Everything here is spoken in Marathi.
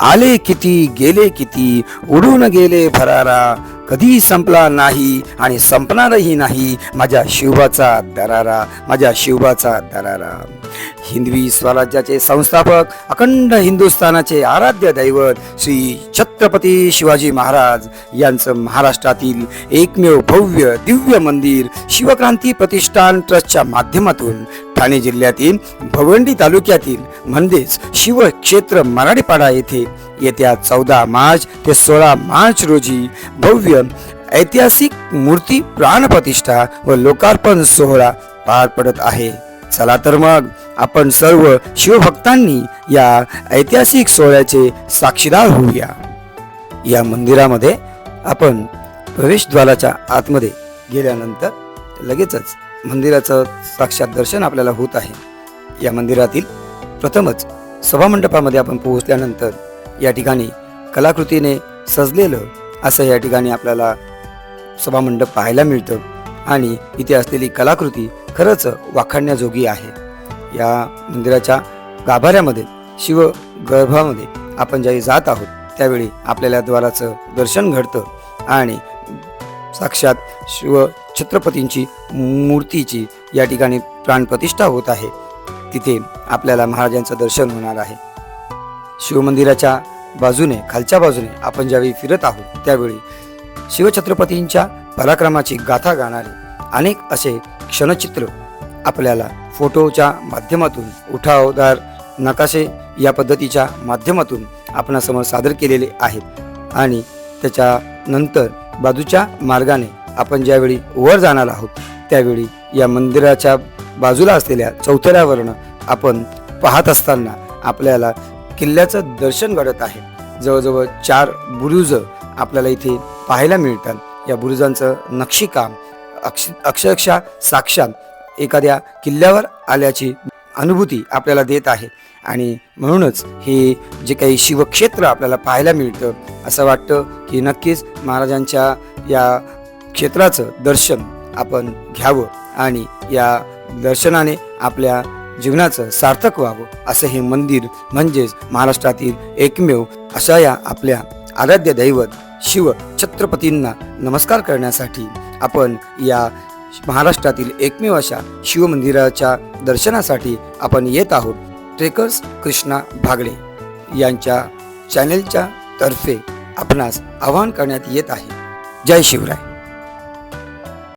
आले किती गेले किती उडून गेले भरारा कधी संपला नाही आणि संपणारही नाही माझ्या शिवबाचा दरारा माझ्या शिवबाचा दरारा. हिंदवी स्वराज्याचे संस्थापक अखंड हिंदुस्थानाचे आराध्य दैवत श्री छत्रपती शिवाजी महाराज यांचं महाराष्ट्रातील एकमेव भव्य दिव्य मंदिर शिवक्रांती प्रतिष्ठान ट्रस्टच्या माध्यमातून ठाणे जिल्ह्यातील भवंडी तालुक्यातील म्हणजेच शिवक्षेत्र मराठीपाडा येथे येत्या चौदा मार्च ते सोळा मार्च रोजी भव्य ऐतिहासिक मूर्ती प्राणप्रतिष्ठा व लोकार्पण सोहळा पार पडत आहे. चला तर मग आपण सर्व शिवभक्तांनी या ऐतिहासिक सोहळ्याचे साक्षीदार होऊया. या मंदिरामध्ये आपण प्रवेशद्वाराच्या आतमध्ये गेल्यानंतर लगेचच मंदिराचं साक्षात दर्शन आपल्याला होत आहे. या मंदिरातील प्रथमच सभामंडपामध्ये आपण पोहोचल्यानंतर या ठिकाणी कलाकृतीने सजलेलं असं या ठिकाणी आपल्याला सभामंडप पाहायला मिळतं आणि इथे असलेली कलाकृती खरंच वाखाणण्याजोगी आहे. या मंदिराच्या गाभाऱ्यामध्ये शिवगर्भामध्ये आपण ज्यावेळी जात आहोत त्यावेळी आपल्याला द्वाराचं दर्शन घडतं आणि साक्षात शिव छत्रपतींची मूर्तीची या ठिकाणी प्राणप्रतिष्ठा होत आहे. तिथे आपल्याला महाराजांचं दर्शन होणार आहे. शिवमंदिराच्या बाजूने खालच्या बाजूने आपण ज्यावेळी फिरत आहोत त्यावेळी शिवछत्रपतींच्या पराक्रमाची गाथा गाणारे अनेक असे क्षणचित्र आपल्याला फोटोच्या माध्यमातून उठावदार नकाशे या पद्धतीच्या माध्यमातून आपणासमोर सादर केलेले आहेत. आणि त्याच्यानंतर बाजूच्या मार्गाने आपण ज्यावेळी वर जाणार आहोत त्यावेळी या मंदिराच्या बाजूला असलेल्या चौथऱ्यावरनं आपण पाहत असताना आपल्याला किल्ल्याचं दर्शन घडत आहे. जवळजवळ चार बुरुज आपल्याला इथे पाहायला मिळतात. या बुरुजांचं नक्षीकाम अक्ष अक्षरशः साक्षात एखाद्या किल्ल्यावर आल्याची अनुभूती आपल्याला देत आहे. आणि म्हणूनच हे जे काही शिवक्षेत्र आपल्याला पाहायला मिळतं असं वाटतं की नक्कीच महाराजांच्या या क्षेत्राचं दर्शन आपण घ्यावं आणि या दर्शनाने आपल्या जीवनाचं सार्थक व्हावं असं हे मंदिर म्हणजेच महाराष्ट्रातील एकमेव अशा या आपल्या आराध्य दैवत शिव छत्रपतींना नमस्कार करण्यासाठी आपण या महाराष्ट्रातील एकमेव अशा शिवमंदिराच्या दर्शनासाठी आपण येत आहोत. ट्रेकर्स कृष्णा भागडे यांच्या चॅनेलच्या तर्फे आपणास आवाहन करण्यात येत आहे. जय शिवराय.